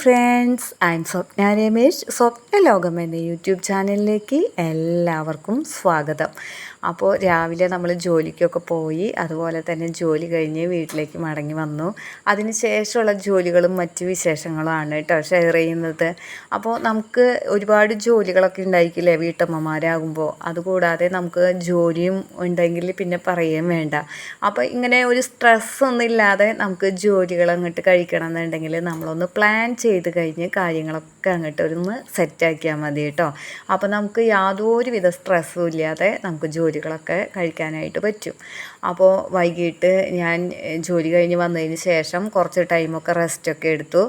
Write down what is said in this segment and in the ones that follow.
Friends and Swapna Ramesh Swapna Lokam എന്ന YouTube ചാനലിലേക്ക് എല്ലാവർക്കും സ്വാഗതം. അപ്പോൾ രാവിലെ നമ്മൾ ജോലിക്കൊക്കെ പോയി അതുപോലെ തന്നെ ജോലി കഴിഞ്ഞ് വീട്ടിലേക്ക് മടങ്ങി വന്നു. അതിന് ശേഷമുള്ള ജോലികളും മറ്റു വിശേഷങ്ങളുമാണ് കേട്ടോ ഷെയർ ചെയ്യുന്നത്. അപ്പോൾ നമുക്ക് ഒരുപാട് ജോലികളൊക്കെ ഉണ്ടായിരിക്കില്ലേ വീട്ടമ്മമാരാകുമ്പോൾ അതുകൂടാതെ നമുക്ക് ജോലിയും ഉണ്ടെങ്കിൽ പിന്നെ പറയുകയും വേണ്ട. അപ്പോൾ ഇങ്ങനെ ഒരു സ്ട്രെസ് ഒന്നും ഇല്ലാതെ നമുക്ക് ജോലികൾ അങ്ങോട്ട് കഴിക്കണം എന്നുണ്ടെങ്കിൽ നമ്മളൊന്ന് പ്ലാൻ ചെയ്ത് കഴിഞ്ഞ് കാര്യങ്ങളൊക്കെ അങ്ങോട്ട് ഒന്ന് സെറ്റാക്കിയാൽ മതി കേട്ടോ. അപ്പോൾ നമുക്ക് യാതൊരുവിധ സ്ട്രെസ്സും ഇല്ലാതെ നമുക്ക് ജോലികളൊക്കെ കഴിക്കാനായിട്ട് പറ്റും. അപ്പോൾ വൈകിട്ട് ഞാൻ ജോലി കഴിഞ്ഞ് വന്നതിന് ശേഷം കുറച്ച് ടൈമൊക്കെ റെസ്റ്റൊക്കെ എടുത്തു.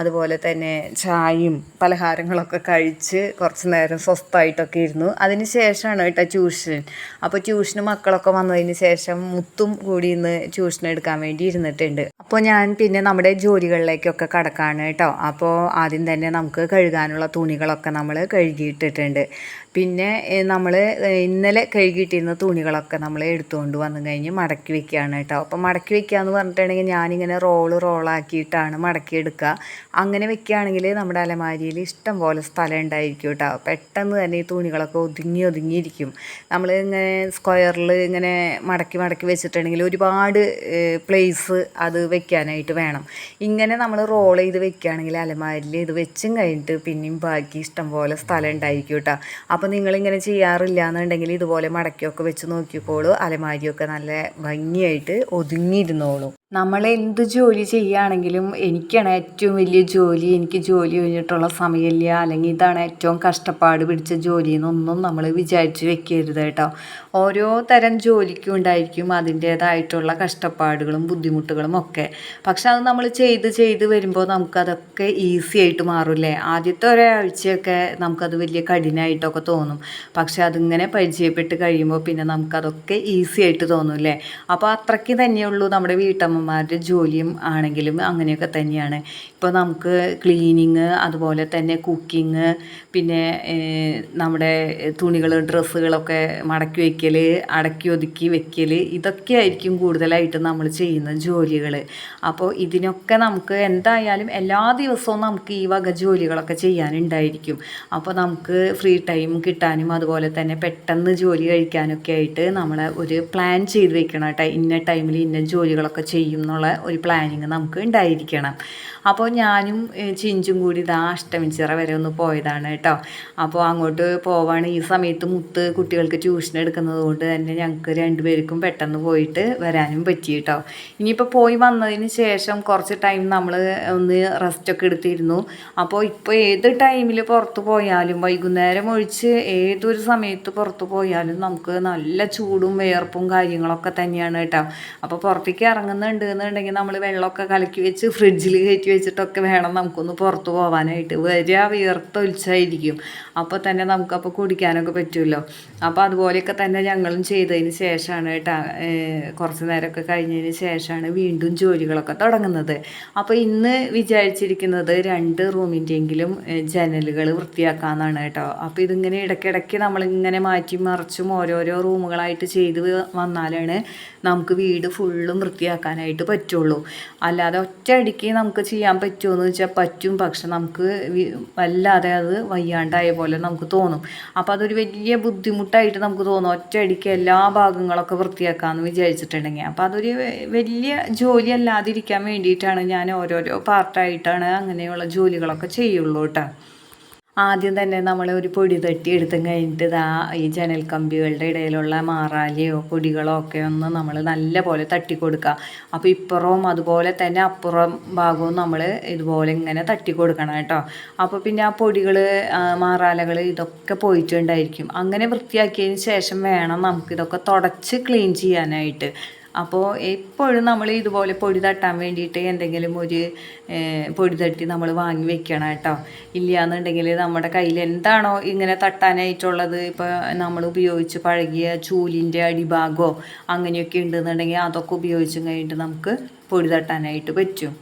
അതുപോലെ തന്നെ ചായയും പലഹാരങ്ങളൊക്കെ കഴിച്ച് കുറച്ച് നേരം സ്വസ്ഥമായിട്ടൊക്കെ ഇരുന്നു. അതിന് ശേഷമാണ് കേട്ടോ ട്യൂഷൻ അപ്പോൾ ട്യൂഷന് മക്കളൊക്കെ വന്നതിന് ശേഷം മുത്തും കൂടി ഇന്ന് ട്യൂഷൻ എടുക്കാൻ വേണ്ടി ഇരുന്നിട്ടുണ്ട്. അപ്പോൾ ഞാൻ പിന്നെ നമ്മുടെ ജോലികളിലേക്കൊക്കെ കടക്കാണ് കേട്ടോ. അപ്പോൾ ആദ്യം തന്നെ നമുക്ക് കഴുകാനുള്ള തുണികളൊക്കെ നമ്മൾ കഴുകിയിട്ടിട്ടുണ്ട്. പിന്നെ നമ്മൾ ഇന്നലെ കഴുകിയിട്ടിരുന്ന തുണികളൊക്കെ നമ്മൾ എടുത്തുകൊണ്ട് വന്നു കഴിഞ്ഞ് മടക്കി വെക്കുകയാണ് കേട്ടോ. അപ്പോൾ മടക്കി വെക്കുക എന്ന് പറഞ്ഞിട്ടുണ്ടെങ്കിൽ ഞാനിങ്ങനെ റോൾ റോളാക്കിയിട്ടാണ് മടക്കി എടുക്കുക. അങ്ങനെ വെക്കുകയാണെങ്കിൽ നമ്മുടെ അലമാരിയിൽ ഇഷ്ടം പോലെ സ്ഥലം ഉണ്ടായിരിക്കും കേട്ടോ. പെട്ടെന്ന് തന്നെ ഈ തുണികളൊക്കെ ഒതുങ്ങി ഒതുങ്ങിയിരിക്കും നമ്മൾ ഇങ്ങനെ സ്ക്വയറിൽ ഇങ്ങനെ മടക്കി മടക്കി വെച്ചിട്ടുണ്ടെങ്കിൽ ഒരുപാട് പ്ലേസ് അത് വെക്കാനായിട്ട് വേണം. ഇങ്ങനെ നമ്മൾ റോൾ ചെയ്ത് വെക്കുകയാണെങ്കിൽ അലമാരിൽ ഇത് വെച്ചും കഴിഞ്ഞിട്ട് പിന്നെയും ബാക്കി ഇഷ്ടം പോലെ സ്ഥലം ഉണ്ടായിരിക്കും കേട്ടോ. അപ്പോൾ നിങ്ങളിങ്ങനെ ചെയ്യാറില്ല എന്നുണ്ടെങ്കിൽ ഇതുപോലെ മടക്കിയൊക്കെ വെച്ച് നോക്കിക്കോളൂ. അലമാരിയൊക്കെ നല്ല ഭംഗിയായിട്ട് ഒതുങ്ങിയിരുന്നോളൂ. നമ്മൾ എന്ത് ജോലി ചെയ്യുകയാണെങ്കിലും എനിക്കാണ് ഏറ്റവും വലിയ ജോലി എനിക്ക് ജോലി കഴിഞ്ഞിട്ടുള്ള സമയമില്ല അല്ലെങ്കിൽ ഇതാണ് ഏറ്റവും കഷ്ടപ്പാട് പിടിച്ച ജോലി എന്നൊന്നും നമ്മൾ വിചാരിച്ച് വെക്കരുത് കേട്ടോ. ഓരോ തരം ജോലിക്കും ഉണ്ടായിരിക്കും അതിന്റേതായിട്ടുള്ള കഷ്ടപ്പാടുകളും ബുദ്ധിമുട്ടുകളും ഒക്കെ. പക്ഷെ അത് നമ്മൾ ചെയ്ത് ചെയ്ത് വരുമ്പോൾ നമുക്കതൊക്കെ ഈസി ആയിട്ട് മാറില്ലേ ആദ്യത്തെ ഒരാഴ്ചയൊക്കെ നമുക്കത് വലിയ കഠിനമായിട്ടൊക്കെ തോന്നും. പക്ഷെ അതിങ്ങനെ പരിചയപ്പെട്ട് കഴിയുമ്പോൾ പിന്നെ നമുക്കതൊക്കെ ഈസി ആയിട്ട് തോന്നും അല്ലേ? അപ്പോൾ അത്രയ്ക്ക് തന്നെയുള്ളൂ നമ്മുടെ വീട്ടമ്മ അമ്മമാരുടെ ജോലിയും ആണെങ്കിലും അങ്ങനെയൊക്കെ തന്നെയാണ്. ഇപ്പോൾ നമുക്ക് ക്ലീനിങ് അതുപോലെ തന്നെ കുക്കിങ് പിന്നെ നമ്മുടെ തുണികൾ ഡ്രസ്സുകളൊക്കെ മടക്കി വയ്ക്കൽ അടക്കി ഒതുക്കി വയ്ക്കൽ ഇതൊക്കെ ആയിരിക്കും കൂടുതലായിട്ട് നമ്മൾ ചെയ്യുന്ന ജോലികൾ അപ്പോൾ ഇതിനൊക്കെ നമുക്ക് എന്തായാലും എല്ലാ ദിവസവും നമുക്ക് ഈ വക ജോലികളൊക്കെ ചെയ്യാനുണ്ടായിരിക്കും. അപ്പോൾ നമുക്ക് ഫ്രീ ടൈം കിട്ടാനും അതുപോലെ തന്നെ പെട്ടെന്ന് ജോലി കഴിക്കാനൊക്കെ ആയിട്ട് നമ്മൾ ഒരു പ്ലാൻ ചെയ്ത് വെക്കണം കേട്ടോ. ഇന്ന ടൈമിൽ ഇന്ന ജോലികളൊക്കെ ചെയ്യും എന്നുള്ള ഒരു പ്ലാനിങ് നമുക്ക് ഉണ്ടായിരിക്കണം. അപ്പോൾ ഞാനും ചിഞ്ചും കൂടി ഇതാ അഷ്ടമിച്ചിറ വരെ ഒന്ന് പോയതാണ് കേട്ടോ. അപ്പോൾ അങ്ങോട്ട് പോവാണ്. ഈ സമയത്ത് മുത്ത് കുട്ടികൾക്ക് ട്യൂഷൻ എടുക്കുന്നത് കൊണ്ട് തന്നെ ഞങ്ങൾക്ക് രണ്ടുപേർക്കും പെട്ടെന്ന് പോയിട്ട് വരാനും പറ്റി കേട്ടോ. ഇനിയിപ്പോൾ പോയി വന്നതിന് ശേഷം കുറച്ച് ടൈം നമ്മൾ ഒന്ന് റെസ്റ്റൊക്കെ എടുത്തിരുന്നു. അപ്പോൾ ഇപ്പോൾ ഏത് ടൈമിൽ പുറത്ത് പോയാലും വൈകുന്നേരം ഒഴിച്ച് ഏതൊരു സമയത്ത് പുറത്ത് പോയാലും നമുക്ക് നല്ല ചൂടും വേർപ്പും കാര്യങ്ങളൊക്കെ തന്നെയാണ് കേട്ടോ. അപ്പോൾ പുറത്തേക്ക് ഇറങ്ങുന്നുണ്ട് എന്നുണ്ടെങ്കിൽ നമ്മൾ വെള്ളമൊക്കെ കലക്കി വെച്ച് ഫ്രിഡ്ജിൽ കയറ്റി വെച്ചിട്ടൊക്കെ വേണം നമുക്കൊന്ന് പുറത്തു പോകാനായിട്ട് വരിക വിയർത്തൊലിച്ചായിരിക്കും അപ്പോൾ തന്നെ നമുക്കപ്പോൾ കുടിക്കാനൊക്കെ പറ്റുമല്ലോ അപ്പോൾ അതുപോലെയൊക്കെ തന്നെ ഞങ്ങളും ചെയ്തതിന് ശേഷമാണ് കേട്ടോ കുറച്ച് നേരമൊക്കെ കഴിഞ്ഞതിന് ശേഷമാണ് വീണ്ടും ജോലികളൊക്കെ തുടങ്ങുന്നത്. അപ്പോൾ ഇന്ന് വിചാരിച്ചിരിക്കുന്നത് രണ്ട് റൂമിന്റെയെങ്കിലും ജനലുകൾ വൃത്തിയാക്കാമെന്നാണ് കേട്ടോ. അപ്പോൾ ഇതിങ്ങനെ ഇടയ്ക്കിടയ്ക്ക് നമ്മളിങ്ങനെ മാറ്റി മറിച്ചും ഓരോരോ റൂമുകളായിട്ട് ചെയ്ത് വന്നാലാണ് നമുക്ക് വീട് ഫുള്ളും വൃത്തിയാക്കാനായിട്ട് പറ്റുള്ളൂ. അല്ലാതെ ഒറ്റയടിക്ക് നമുക്ക് ചെയ്യാൻ പറ്റുമോ എന്ന് വെച്ചാൽ പറ്റും. പക്ഷെ നമുക്ക് വല്ലാതെ അത് വയ്യാണ്ടായ പോലെ നമുക്ക് തോന്നും. അപ്പോൾ അതൊരു വലിയ ബുദ്ധിമുട്ടായിട്ട് നമുക്ക് തോന്നും. ഒറ്റയടിക്ക് എല്ലാ ഭാഗങ്ങളൊക്കെ വൃത്തിയാക്കാമെന്ന് വിചാരിച്ചിട്ടുണ്ടെങ്കിൽ. അപ്പോൾ അതൊരു വലിയ ജോലി അല്ലാതിരിക്കാൻ വേണ്ടിയിട്ടാണ് ഞാൻ ഓരോരോ പാർട്ടായിട്ടാണ് അങ്ങനെയുള്ള ജോലികളൊക്കെ ചെയ്യുള്ളൂ കേട്ടോ. ആദ്യം തന്നെ നമ്മൾ ഒരു പൊടി തട്ടി എടുത്തും കഴിഞ്ഞിട്ട് ഇതാ ഈ ജനൽ കമ്പികളുടെ ഇടയിലുള്ള മാറാലിയോ പൊടികളോ ഒക്കെ ഒന്ന് നമ്മൾ നല്ല പോലെ തട്ടി കൊടുക്കുക അപ്പോൾ ഇപ്പുറവും അതുപോലെ തന്നെ അപ്പുറം ഭാഗവും നമ്മൾ ഇതുപോലെ ഇങ്ങനെ തട്ടി കൊടുക്കണം കേട്ടോ. അപ്പോൾ പിന്നെ ആ പൊടികൾ മാറാലകൾ ഇതൊക്കെ പോയിട്ടുണ്ടായിരിക്കും. അങ്ങനെ വൃത്തിയാക്കിയതിന് ശേഷം വേണം നമുക്കിതൊക്കെ തുടച്ച് ക്ലീൻ ചെയ്യാനായിട്ട്. അപ്പോൾ എപ്പോഴും നമ്മൾ ഇതുപോലെ പൊടി തട്ടാൻ വേണ്ടിയിട്ട് എന്തെങ്കിലും ഒരു പൊടി തട്ടി നമ്മൾ വാങ്ങി വെക്കണം കേട്ടോ. ഇല്ലയെന്നുണ്ടെങ്കിൽ നമ്മുടെ കയ്യിൽ എന്താണോ ഇങ്ങനെ തട്ടാനായിട്ടുള്ളത് ഇപ്പോൾ നമ്മൾ ഉപയോഗിച്ച് പഴകിയ ചൂലിന്റെ അടിഭാഗമോ അങ്ങനെയൊക്കെ ഉണ്ടെന്നുണ്ടെങ്കിൽ അതൊക്കെ ഉപയോഗിച്ചും കഴിഞ്ഞിട്ട് നമുക്ക് പൊടി തട്ടാനായിട്ട് പറ്റും.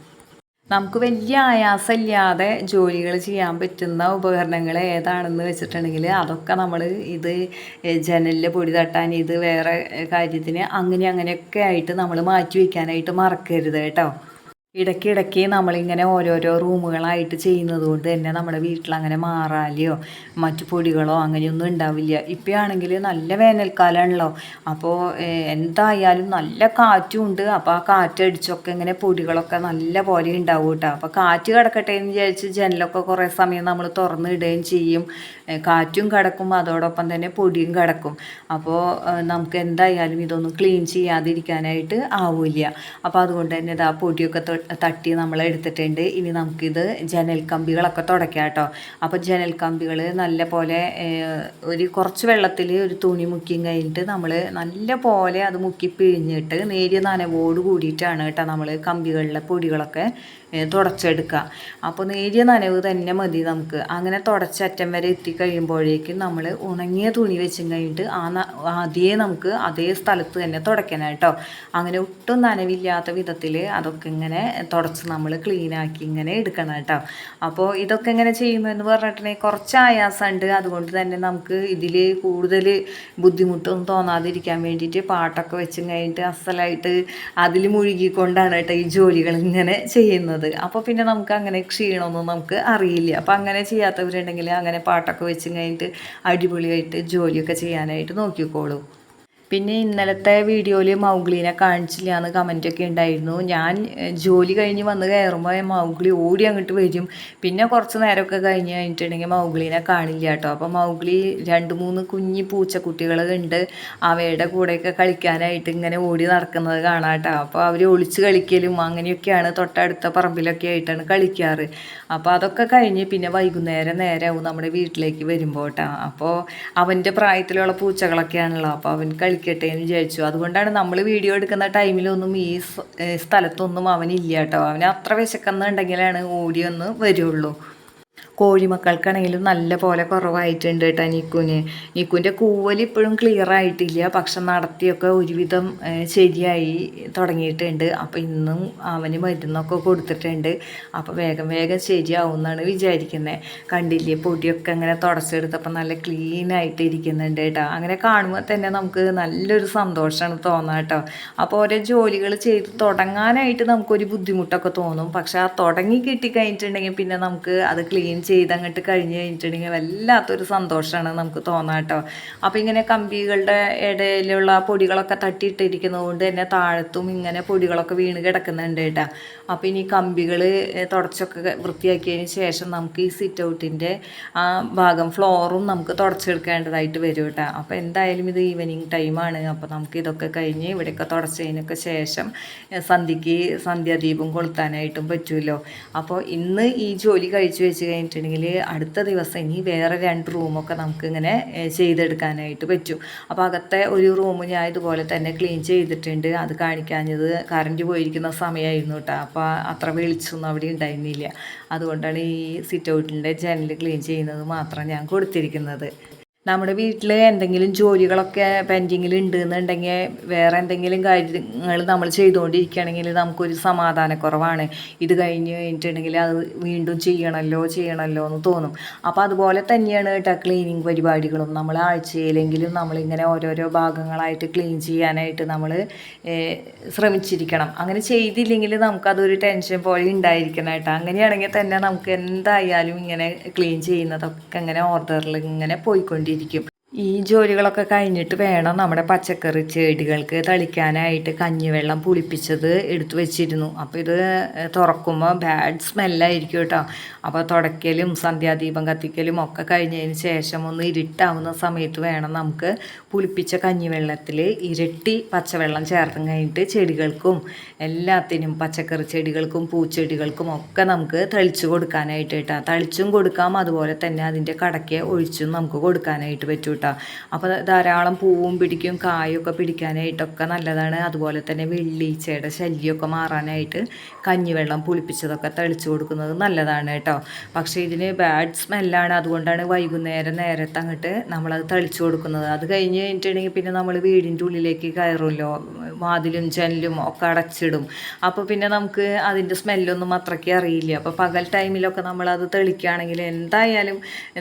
നമുക്ക് വലിയ ആയാസമില്ലാതെ ജോലികൾ ചെയ്യാൻ പറ്റുന്ന ഉപകരണങ്ങൾ ഏതാണെന്ന് വെച്ചിട്ടുണ്ടെങ്കിൽ അതൊക്കെ നമ്മൾ ഇത് ജനലിൽ പൊടി തട്ടാൻ ഇത് വേറെ കാര്യത്തിന് അങ്ങനെ അങ്ങനെയൊക്കെ ആയിട്ട് നമ്മൾ മാറ്റി വയ്ക്കാനായിട്ട് മറക്കരുത് കേട്ടോ. ഇടയ്ക്കിടയ്ക്ക് നമ്മളിങ്ങനെ ഓരോരോ റൂമുകളായിട്ട് ചെയ്യുന്നത് കൊണ്ട് തന്നെ നമ്മുടെ വീട്ടിൽ അങ്ങനെ മാറാലിയോ മറ്റു പൊടികളോ അങ്ങനെയൊന്നും ഉണ്ടാവില്ല. ഇപ്പോഴാണെങ്കിൽ നല്ല വേനൽക്കാലമാണല്ലോ അപ്പോൾ എന്തായാലും നല്ല കാറ്റും ഉണ്ട് അപ്പോൾ ആ കാറ്റടിച്ചൊക്കെ ഇങ്ങനെ പൊടികളൊക്കെ നല്ല പോലെ ഉണ്ടാവും കേട്ടോ. അപ്പോൾ കാറ്റ് കിടക്കട്ടെ എന്ന് വിചാരിച്ച് ജനലൊക്കെ കുറേ സമയം നമ്മൾ തുറന്ന് ഇടുകയും ചെയ്യും. കാറ്റും കിടക്കും. അതോടൊപ്പം തന്നെ പൊടിയും കിടക്കും. അപ്പോൾ നമുക്ക് എന്തായാലും ഇതൊന്നും ക്ലീൻ ചെയ്യാതിരിക്കാനായിട്ട് ആവില്ല. അപ്പോൾ അതുകൊണ്ട് തന്നെ ഇതാ പൊടിയൊക്കെ തട്ടി നമ്മൾ എടുത്തിട്ടുണ്ട്. ഇനി നമുക്കിത് ജനൽ കമ്പികളൊക്കെ തുടക്കാം കേട്ടോ. അപ്പോൾ ജനൽ കമ്പികൾ നല്ല പോലെ ഒരു കുറച്ച് വെള്ളത്തിൽ ഒരു തുണി മുക്കിയും കഴിഞ്ഞിട്ട് നമ്മൾ നല്ല പോലെ അത് മുക്കി പിഴിഞ്ഞിട്ട് നേരിയ നനവോട് കൂടിയിട്ടാണ് കേട്ടോ നമ്മൾ കമ്പികളിലെ പൊടികളൊക്കെ തുടച്ചെടുക്കുക. അപ്പോൾ നേരിയ നനവ് തന്നെ മതി നമുക്ക്. അങ്ങനെ തുടച്ചറ്റം വരെ എത്തിക്കഴിയുമ്പോഴേക്കും നമ്മൾ ഉണങ്ങിയ തുണി വെച്ചും കഴിഞ്ഞിട്ട് ആ ആദ്യമേ നമുക്ക് അതേ സ്ഥലത്ത് തന്നെ തുടയ്ക്കണം കേട്ടോ. അങ്ങനെ ഒട്ടും നനവില്ലാത്ത വിധത്തിൽ അതൊക്കെ ഇങ്ങനെ തുടച്ച് നമ്മൾ ക്ലീനാക്കി ഇങ്ങനെ എടുക്കണം കേട്ടോ. അപ്പോൾ ഇതൊക്കെ ഇങ്ങനെ ചെയ്യുമെന്ന് പറഞ്ഞിട്ടുണ്ടെങ്കിൽ കുറച്ച് ആയാസമുണ്ട്. അതുകൊണ്ട് തന്നെ നമുക്ക് ഇതിൽ കൂടുതൽ ബുദ്ധിമുട്ടൊന്നും തോന്നാതിരിക്കാൻ വേണ്ടിയിട്ട് പാട്ടൊക്കെ വെച്ച് കഴിഞ്ഞിട്ട് അസലായിട്ട് അതിൽ മുഴുകിക്കൊണ്ടാണ് കേട്ടോ ഈ ജോലികൾ ഇങ്ങനെ ചെയ്യുന്നത്. അപ്പോൾ പിന്നെ നമുക്ക് അങ്ങനെ ക്ഷീണമൊന്നും നമുക്ക് അറിയില്ല. അപ്പോൾ അങ്ങനെ ചെയ്യാത്തവരുണ്ടെങ്കിൽ അങ്ങനെ പാട്ടൊക്കെ വെച്ച് കഴിഞ്ഞിട്ട് അടിപൊളിയായിട്ട് ജോലിയൊക്കെ ചെയ്യാനായിട്ട് നോക്കിക്കോളൂ. പിന്നെ ഇന്നലത്തെ വീഡിയോയിൽ മൗഗ്ലീനെ കാണിച്ചില്ല എന്ന് കമന്റൊക്കെ ഉണ്ടായിരുന്നു. ഞാൻ ജോലി കഴിഞ്ഞ് വന്ന് കയറുമ്പോൾ മൗഗ്ലി ഓടി അങ്ങോട്ട് വരും. പിന്നെ കുറച്ച് നേരമൊക്കെ കഴിഞ്ഞ് കഴിഞ്ഞിട്ടുണ്ടെങ്കിൽ മൗഗ്ലീനെ കാണില്ല കേട്ടോ അപ്പോൾ മൗഗ്ലി രണ്ട് മൂന്ന് കുഞ്ഞി പൂച്ചക്കുട്ടികൾ ഉണ്ട് അവയുടെ കൂടെയൊക്കെ കളിക്കാനായിട്ട് ഇങ്ങനെ ഓടി നടക്കുന്നത് കാണാം കേട്ടോ അപ്പോൾ അവർ ഒളിച്ച് കളിക്കലും അങ്ങനെയൊക്കെയാണ് തൊട്ടടുത്ത പറമ്പിലൊക്കെ ആയിട്ടാണ് കളിക്കാറ്. അപ്പോൾ അതൊക്കെ കഴിഞ്ഞ് പിന്നെ വൈകുന്നേരം നേരമാവും നമ്മുടെ വീട്ടിലേക്ക് വരുമ്പോൾ കേട്ടോ അപ്പോൾ അവന്റെ പ്രായത്തിലുള്ള പൂച്ചകളൊക്കെയാണല്ലോ. അപ്പോൾ അവൻ കളിക്കട്ടെ എന്ന് വിചാരിച്ചു. അതുകൊണ്ടാണ് നമ്മൾ വീഡിയോ എടുക്കുന്ന ടൈമിലൊന്നും ഈ സ്ഥലത്തൊന്നും അവനില്ല കേട്ടോ. അവന് അത്ര വിശക്കുന്നുണ്ടെങ്കിലാണ് ഓടിയൊന്ന് വരുള്ളൂ. കോഴിമക്കൾക്കാണെങ്കിലും നല്ല പോലെ കുറവായിട്ടുണ്ട് കേട്ടോ നിക്കുന്. നിക്കുന്റെ കൂവൽ ഇപ്പോഴും ക്ലിയർ ആയിട്ടില്ല. പക്ഷെ നടത്തിയൊക്കെ ഒരുവിധം ശരിയായി തുടങ്ങിയിട്ടുണ്ട്. അപ്പോൾ ഇന്നും അവന് മരുന്നൊക്കെ കൊടുത്തിട്ടുണ്ട്. അപ്പോൾ വേഗം വേഗം ശരിയാവും എന്നാണ് വിചാരിക്കുന്നത് കണ്ടില്ലേ പൊടിയൊക്കെ അങ്ങനെ തുടച്ചെടുത്തപ്പോൾ നല്ല ക്ലീൻ ആയിട്ട് ഇരിക്കുന്നുണ്ട് കേട്ടോ അങ്ങനെ കാണുമ്പോൾ തന്നെ നമുക്ക് നല്ലൊരു സന്തോഷമാണ് തോന്നുക കേട്ടോ അപ്പോൾ ഓരോ ജോലികൾ ചെയ്ത് തുടങ്ങാനായിട്ട് നമുക്കൊരു ബുദ്ധിമുട്ടൊക്കെ തോന്നും. പക്ഷെ ആ തുടങ്ങി കിട്ടിക്കഴിഞ്ഞിട്ടുണ്ടെങ്കിൽ പിന്നെ നമുക്ക് അത് ക്ലീൻ ചെയ്ത് അങ്ങോട്ട് കഴിഞ്ഞ് കഴിഞ്ഞിട്ടുണ്ടെങ്കിൽ വല്ലാത്തൊരു സന്തോഷമാണ് നമുക്ക് തോന്നാം കേട്ടോ അപ്പോൾ ഇങ്ങനെ കമ്പികളുടെ ഇടയിലുള്ള പൊടികളൊക്കെ തട്ടിയിട്ടിരിക്കുന്നത് കൊണ്ട് തന്നെ താഴത്തും ഇങ്ങനെ പൊടികളൊക്കെ വീണ് കിടക്കുന്നുണ്ട് കേട്ടോ അപ്പോൾ ഇനി കമ്പികൾ തുടച്ചൊക്കെ വൃത്തിയാക്കിയതിന് ശേഷം നമുക്ക് ഈ സിറ്റ് ഔട്ടിന്റെ ആ ഭാഗം ഫ്ലോറും നമുക്ക് തുടച്ചെടുക്കേണ്ടതായിട്ട് വരും കേട്ടോ. അപ്പോൾ എന്തായാലും ഇത് ഈവനിങ് ടൈമാണ് അപ്പോൾ നമുക്ക് ഇതൊക്കെ കഴിഞ്ഞ് ഇവിടെയൊക്കെ തുടച്ചതിനൊക്കെ ശേഷം സന്ധ്യക്ക് സന്ധ്യാദീപം കൊളുത്താനായിട്ടും പറ്റുമല്ലോ അപ്പോൾ ഇന്ന് ഈ ജോലി കഴിച്ചു വെച്ച് കഴിഞ്ഞിട്ടുണ്ടെങ്കിൽ അടുത്ത ദിവസം ഇനി വേറെ രണ്ട് റൂമൊക്കെ നമുക്കിങ്ങനെ ചെയ്തെടുക്കാനായിട്ട് പറ്റും. അപ്പോൾ അകത്തെ ഒരു റൂം ഞാൻ ഇതുപോലെ തന്നെ ക്ലീൻ ചെയ്തിട്ടുണ്ട്. അത് കാണിക്കാഞ്ഞത് കറണ്ട് പോയിരിക്കുന്ന സമയമായിരുന്നു കേട്ടോ. അപ്പോൾ അത്ര വെളിച്ചൊന്നും അവിടെ ഉണ്ടായിരുന്നില്ല. അതുകൊണ്ടാണ് ഈ സിറ്റ് ഔട്ടിന്റെ ജനൽ ക്ലീൻ ചെയ്യുന്നത് മാത്രം ഞാൻ കൊടുത്തിരിക്കുന്നത്. നമ്മുടെ വീട്ടിൽ എന്തെങ്കിലും ജോലികളൊക്കെ പെൻഡിങ്ങിൽ ഉണ്ട് എന്നുണ്ടെങ്കിൽ വേറെ എന്തെങ്കിലും കാര്യങ്ങൾ നമ്മൾ ചെയ്തുകൊണ്ടിരിക്കുകയാണെങ്കിൽ നമുക്കൊരു സമാധാനക്കുറവാണ്. ഇത് കഴിഞ്ഞ് കഴിഞ്ഞിട്ടുണ്ടെങ്കിൽ അത് വീണ്ടും ചെയ്യണമല്ലോ ചെയ്യണമല്ലോ എന്ന് തോന്നും. അപ്പോൾ അതുപോലെ തന്നെയാണ് കേട്ടോ ക്ലീനിങ് പരിപാടികളും. നമ്മൾ ആഴ്ചയിലെങ്കിലും നമ്മളിങ്ങനെ ഓരോരോ ഭാഗങ്ങളായിട്ട് ക്ലീൻ ചെയ്യാനായിട്ട് നമ്മൾ ശ്രമിച്ചിരിക്കണം. അങ്ങനെ ചെയ്തില്ലെങ്കിൽ നമുക്കതൊരു ടെൻഷൻ പോലെ ഉണ്ടായിരിക്കണം കേട്ടോ. അങ്ങനെയാണെങ്കിൽ തന്നെ നമുക്ക് എന്തായാലും ഇങ്ങനെ ക്ലീൻ ചെയ്യുന്നതൊക്കെ ഇങ്ങനെ ഓർഡറിൽ ഇങ്ങനെ പോയിക്കൊണ്ടിരിക്കും. ഈ ജോലികളൊക്കെ കഴിഞ്ഞിട്ട് വേണം നമ്മുടെ പച്ചക്കറി ചെടികൾക്ക് തളിക്കാനായിട്ട് കഞ്ഞിവെള്ളം പുളിപ്പിച്ചത് എടുത്തു വെച്ചിരുന്നു. അപ്പോൾ ഇത് തുറക്കുമ്പോൾ ബാഡ് സ്മെല്ലായിരിക്കും കേട്ടോ. അപ്പോൾ തുടയ്ക്കലും സന്ധ്യാദീപം കത്തിക്കലും ഒക്കെ കഴിഞ്ഞതിന് ശേഷം ഒന്ന് ഇരുട്ടാവുന്ന സമയത്ത് വേണം നമുക്ക് പുളിപ്പിച്ച കഞ്ഞിവെള്ളത്തിൽ ഇരട്ടി പച്ചവെള്ളം ചേർത്തും കഴിഞ്ഞിട്ട് ചെടികൾക്കും എല്ലാത്തിനും പച്ചക്കറി ചെടികൾക്കും പൂച്ചെടികൾക്കും ഒക്കെ നമുക്ക് തളിച്ചു കൊടുക്കാനായിട്ട് കേട്ടോ. തളിച്ചും കൊടുക്കാം അതുപോലെ തന്നെ അതിന്റെ കടയ്ക്ക് ഒഴിച്ചും നമുക്ക് കൊടുക്കാനായിട്ട് പറ്റും കേട്ടോ. അപ്പോൾ ധാരാളം പൂവും പിടിക്കും കായൊക്കെ പിടിക്കാനായിട്ടൊക്കെ നല്ലതാണ്. അതുപോലെ തന്നെ വെള്ളീച്ചയുടെ ശല്യമൊക്കെ മാറാനായിട്ട് കഞ്ഞിവെള്ളം പുളിപ്പിച്ചതൊക്കെ തളിച്ചു കൊടുക്കുന്നത് നല്ലതാണ് കേട്ടോ. പക്ഷേ ഇതിന് ബാഡ് സ്മെല്ലാണ് അതുകൊണ്ടാണ് വൈകുന്നേരം നേരത്തെ അങ്ങോട്ട് നമ്മളത് തളിച്ചു കൊടുക്കുന്നത്. അത് കഴിഞ്ഞ് കഴിഞ്ഞിട്ടുണ്ടെങ്കിൽ പിന്നെ നമ്മൾ വീടിന്റെ ഉള്ളിലേക്ക് കയറുമല്ലോ. വാതിലും ജനലും ഒക്കെ അടച്ചിടും. അപ്പോൾ പിന്നെ നമുക്ക് അതിന്റെ സ്മെല്ലൊന്നും അത്രയ്ക്ക് അറിയില്ല. അപ്പോൾ പകൽ ടൈമിലൊക്കെ നമ്മളത് തെളിക്കുകയാണെങ്കിൽ എന്തായാലും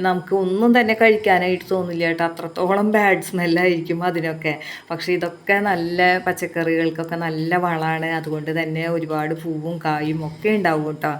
നമുക്ക് ഒന്നും തന്നെ കഴിക്കാനായിട്ട് തോന്നില്ല കേട്ടോ. അത്രത്തോളം ബാഡ് സ്മെല്ലായിരിക്കും അതിനൊക്കെ. പക്ഷേ ഇതൊക്കെ നല്ല പച്ചക്കറികൾക്കൊക്കെ നല്ല വളമാണ്. അതുകൊണ്ട് തന്നെ ഒരുപാട് പൂവും കായും ഒക്കെ ഉണ്ടാവും കേട്ടോ.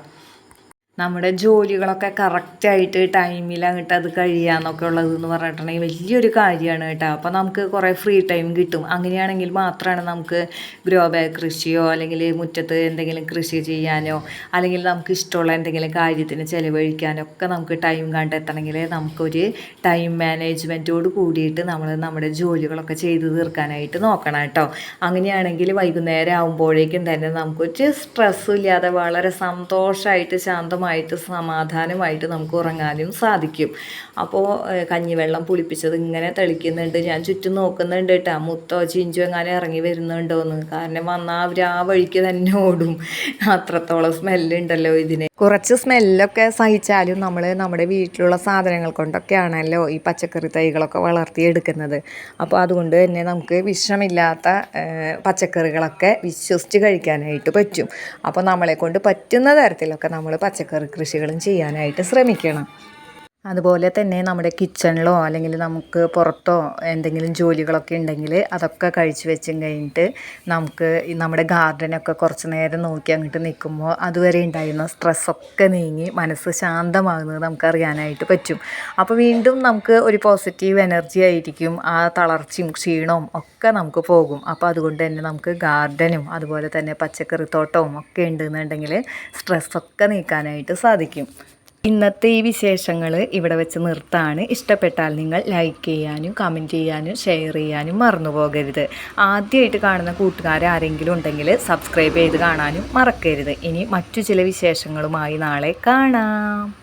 നമ്മുടെ ജോലികളൊക്കെ കറക്റ്റായിട്ട് ടൈമിൽ അങ്ങോട്ട് അത് കഴിയാന്നൊക്കെ ഉള്ളത് എന്ന് പറഞ്ഞിട്ടുണ്ടെങ്കിൽ വലിയൊരു കാര്യമാണ് കേട്ടോ. അപ്പോൾ നമുക്ക് കുറേ ഫ്രീ ടൈം കിട്ടും. അങ്ങനെയാണെങ്കിൽ മാത്രമാണ് നമുക്ക് ഗ്രോ ബാഗ് കൃഷിയോ അല്ലെങ്കിൽ മുറ്റത്ത് എന്തെങ്കിലും കൃഷി ചെയ്യാനോ അല്ലെങ്കിൽ നമുക്ക് ഇഷ്ടമുള്ള എന്തെങ്കിലും കാര്യത്തിന് ചിലവഴിക്കാനോ ഒക്കെ നമുക്ക് ടൈം കണ്ടെത്തണമെങ്കിൽ നമുക്കൊരു ടൈം മാനേജ്മെന്റോട് കൂടിയിട്ട് നമ്മൾ നമ്മുടെ ജോലികളൊക്കെ ചെയ്ത് തീർക്കാനായിട്ട് നോക്കണം കേട്ടോ. അങ്ങനെയാണെങ്കിൽ വൈകുന്നേരം ആകുമ്പോഴേക്കും തന്നെ നമുക്കൊരു സ്ട്രെസ്സും ഇല്ലാതെ വളരെ സന്തോഷമായിട്ട് ശാന്തമായിട്ട് സമാധാനമായിട്ട് നമുക്ക് ഉറങ്ങാനും സാധിക്കും. അപ്പോൾ കഞ്ഞിവെള്ളം പുളിപ്പിച്ചത് ഇങ്ങനെ തെളിക്കുന്നുണ്ട്. ഞാൻ ചുറ്റും നോക്കുന്നുണ്ട് കേട്ടോ മുത്തോ ചിഞ്ചോ എങ്ങനെ ഇറങ്ങി വരുന്നുണ്ടോ എന്ന് കാരണം വന്നാൽ അവർ ആ വഴിക്ക് തന്നെ ഓടും. അത്രത്തോളം സ്മെല്ലുണ്ടല്ലോ ഇതിന്. കുറച്ച് സ്മെല്ലൊക്കെ സഹിച്ചാലും നമ്മൾ നമ്മുടെ വീട്ടിലുള്ള സാധനങ്ങൾ കൊണ്ടൊക്കെയാണല്ലോ ഈ പച്ചക്കറി തൈകളൊക്കെ വളർത്തിയെടുക്കുന്നത്. അപ്പോൾ അതുകൊണ്ട് തന്നെ നമുക്ക് വിഷമില്ലാത്ത പച്ചക്കറികളൊക്കെ വിശ്വസിച്ച് കഴിക്കാനായിട്ട് പറ്റും. അപ്പോൾ നമ്മളെ കൊണ്ട് പറ്റുന്ന തരത്തിലൊക്കെ നമ്മൾ പച്ചക്കറി കൃഷികളും ചെയ്യാനായിട്ട് ശ്രമിക്കണം. അതുപോലെ തന്നെ നമ്മുടെ കിച്ചണിലോ അല്ലെങ്കിൽ നമുക്ക് പുറത്തോ എന്തെങ്കിലും ജോലികളൊക്കെ ഉണ്ടെങ്കിൽ അതൊക്കെ കഴിച്ചു വെച്ചും കഴിഞ്ഞിട്ട് നമുക്ക് നമ്മുടെ ഗാർഡനൊക്കെ കുറച്ച് നേരം നോക്കി അങ്ങോട്ട് നിൽക്കുമ്പോൾ അതുവരെ ഉണ്ടായിരുന്ന സ്ട്രെസ്സൊക്കെ നീങ്ങി മനസ്സ് ശാന്തമാകുന്നത് നമുക്കറിയാനായിട്ട് പറ്റും. അപ്പോൾ വീണ്ടും നമുക്ക് ഒരു പോസിറ്റീവ് എനർജി ആയിരിക്കും ആ തളർച്ചയും ക്ഷീണവും ഒക്കെ നമുക്ക് പോകും. അപ്പോൾ അതുകൊണ്ട് തന്നെ നമുക്ക് ഗാർഡനും അതുപോലെ തന്നെ പച്ചക്കറിത്തോട്ടവും ഒക്കെ ഉണ്ടെന്നുണ്ടെങ്കിൽ സ്ട്രെസ്സൊക്കെ നീക്കാനായിട്ട് സാധിക്കും. ഇന്നത്തെ ഈ വിശേഷങ്ങൾ ഇവിടെ വെച്ച് നിർത്താണ്. ഇഷ്ടപ്പെട്ടാൽ നിങ്ങൾ ലൈക്ക് ചെയ്യാനും കമന്റ് ചെയ്യാനും ഷെയർ ചെയ്യാനും മറന്നു പോകരുത്. ആദ്യമായിട്ട് കാണുന്ന കൂട്ടുകാർ ആരെങ്കിലും ഉണ്ടെങ്കിൽ സബ്സ്ക്രൈബ് ചെയ്ത് കാണാനും മറക്കരുത്. ഇനി മറ്റു ചില വിശേഷങ്ങളുമായി നാളെ കാണാം.